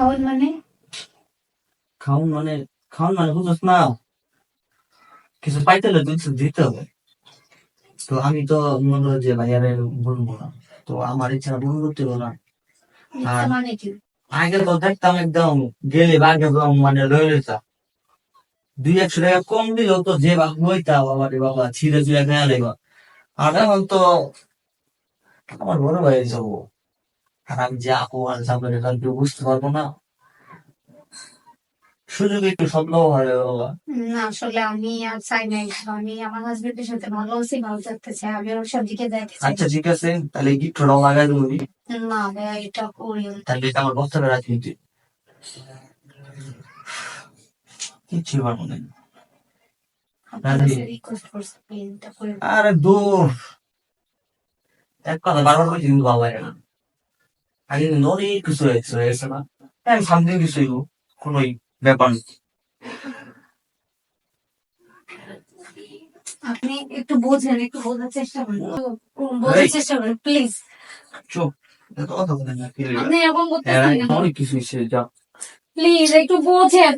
মানে? মানে মানে বুঝছ না? কিছু পাইতে হলে কিছু দিতে হবে। তো আমি তো মনে করো যে ভাইয়ারে বলব না। তো আমার ইচ্ছা পূরণ করতে না। মানে কি? আগে তো দেখতাম একদম গেলে একদম মানে লইতাম দুই একশো টাকা কম দিলেও তো যে বাঘ লইতাম বাবা রে বাবা ছিঁড়ে ছিঁড়ে খেয়া লেবা আর এখন তো আমার বড় ভাই যাব। আর আমি যে আর যাব এটা কেউ বুঝতে পারব না। সুযোগ একটু স্বপ্ন হয় বাবা। না আসলে আমি আর চাই না আমি আমার হাজবেন্ডের সাথে ভালো আছি ভালো থাকতে চাই আমি ওর সব দিকে যাইতে আচ্ছা ঠিক আছে। তাহলে গিফটটা লাগাই দেবো না? ভাইয়া এটা করি। তাহলে এটা আমার বস্তাটা রাখি দিতে কিচ্ছু পারব না আপনার রাজি। কাছে রিকোয়েস্ট করছি প্লিজ এটা করে দিন। আরে দূর এক কথা বারবার বলছি কিন্তু বাবা এর না আগে কিন্তু অনেক কিছু হয়েছে হয়েছে না হ্যাঁ সামনে কিছু হইব কোনোই ব্যাপার না। আপনি একটু বোঝেন একটু বোঝার চেষ্টা করেন। বোঝার চেষ্টা করেন প্লিজ। চুপ। এত কথা বলেন না আপনি এরকম হ্যাঁ, করতেছেন কেন অনেক কিছু হয়েছে যা প্লিজ একটু বোঝেন।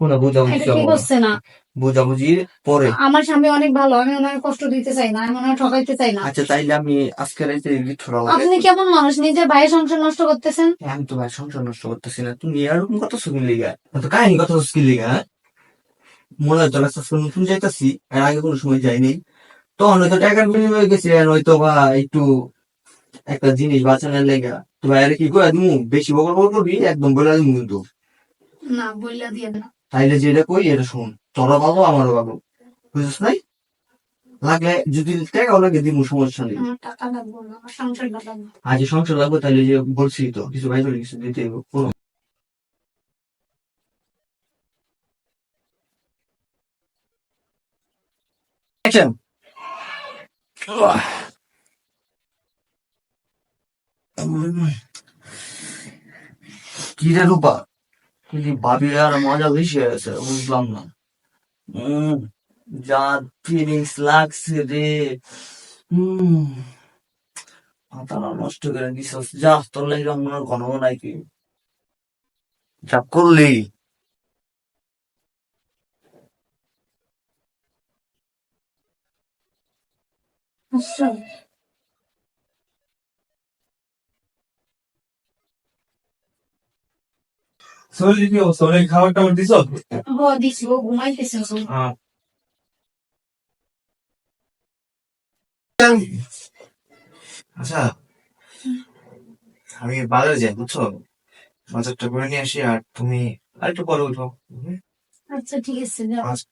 কোনো এটা হচ্ছে না? বুঝাবুঝি পরে? আমার স্বামী অনেক ভালো আমি ওনাকে কষ্ট দিতে চাই না আমি ওনাকে ঠকাইতে চাই না। আচ্ছা তাইলে আমি আজকে রাইতে লাগাই আপনি কেমন মানুষ? নিজের ভাইয়ের সংসার নষ্ট করতেছেন? আমি তো ভাই সংসার নষ্ট করতেছি না। তুমি এরকম কথা শুনি লিগা? তো কাহিনী কথা শুনি লিগা হ্যাঁ? মনে হয় সবসময় নতুন যাইতাছি এর আগে কোনো সময় যাইনি। তখন হয়তো টাকার বিনিময়ে গেছি আর হয়তো বা একটু একটা জিনিস বাঁচানোর লেগা। তো ভাই আর কি করে দিমু? বেশি বকর বকর করবি? একদম বলে দিমু কিন্তু। না বললা দিয়ে না। তাইলে যেটা কই এটা শুন। তোরা বাবু আমারও বাবু বুঝছিস নাই? লাগলে যদি টাকাও লাগে দিমু সমস্যা নেই। টাকা আজ সংসার লাগবে তাহলে যে বলছি তো কিছু ভাই কিছু দিতে Action. কি রে রূপা? কিন্তু ভাবি আর মজা বেশি হয়েছে বুঝলাম না। যা ফিলিংস লাগছে রে। মাথাটা নষ্ট করে দিছস। যা, তোর লাগে আমার ঘন নাই কি যা করলি। আচ্ছা। সোরে কি সোরে খাবার টাবার দিছ? ব দিছি ও ঘুমাইতেছে হ্যাঁ। আচ্ছা আমি বাজারে যাই বুঝছ? বাজারটা করে নিয়ে আসি আর তুমি আর একটু পরে উঠো আচ্ছা ঠিক আছে যাও। আচ্ছা।